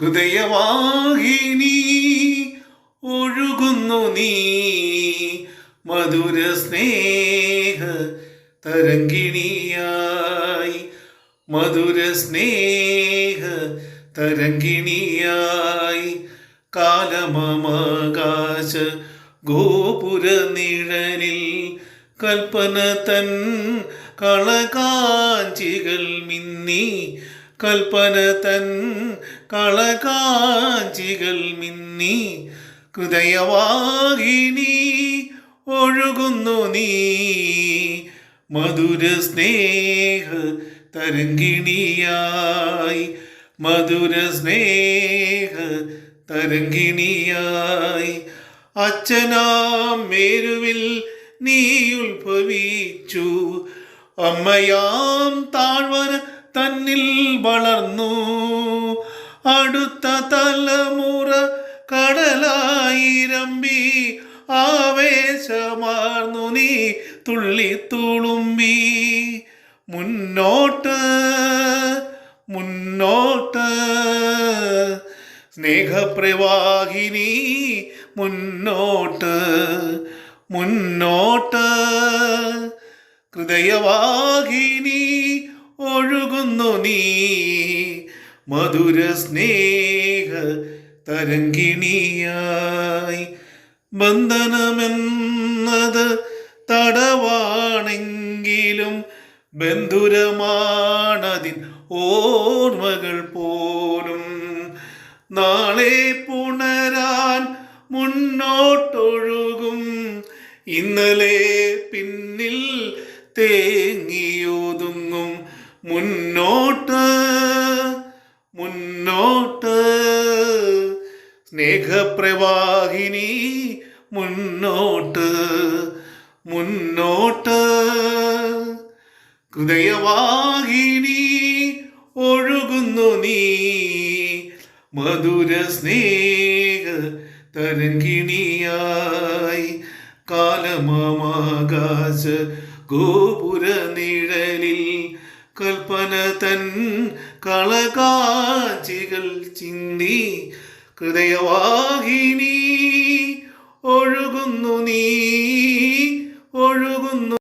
ഹൃദയവാഹിനി ഒഴുകുന്നു നീ. മധുര സ്നേഹ തരംഗിണിയായി. മധുര സ്നേഹ തരംഗിണിയായി. കാലമമാകാശ ഗോപുര നിഴലിൽ കൽപ്പന തൻ കളകാഞ്ചികൾ മിന്നി കൽപ്പന തൻ കളകാഞ്ചികൾ മിന്നി ഹൃദയവാഹിനി ഒഴുകുന്നു നീ. മധുര സ്നേഹ തരംഗിണിയായി മധുര സ്നേഹ തരംഗിണിയായി. അച്ഛനാം മേരുവിൽ നീ ഉത്ഭവിച്ചു അമ്മയാം താഴ്വര തന്നിൽ വളർന്നു. അടുത്ത തലമുറ കടലായിരമ്പി ആവേശമാർന്നു. നീ തുള്ളി തുളുമ്പി. മുന്നോട്ട് മുന്നോട്ട്. സ്നേഹപ്രവാഹിനി മുന്നോട്ട് മുന്നോട്ട്. ഹൃദയവാഹിനി ഒഴുകുന്നു നീ. മധുര സ്നേഹ തരങ്കിണിയായി ബന്ധനമെന്നത് തടവാണെങ്കിലും ബന്ധുരമാണതിൻ ഓർമ്മകൾ പോലും. നാളെ പുണരാൻ മുന്നോട്ടൊഴുകും. ഇന്നലെ പിന്നിൽ തേങ്ങിയൊതുങ്ങും സ്നേഹപ്രവാഹിനി മുന്നോട്ട് മുന്നോട്ട്. ഹൃദയവാഹിനി ഒഴുകുന്നു നീ മധുര സ്നേഹ തരംഗിണിയായി. കാലമാകാശ ഗോപുര നിഴലിൽ കൽപ്പന തൻ കളകാച്ചികൾ ചിന്തി ഹൃദയവാഹിനി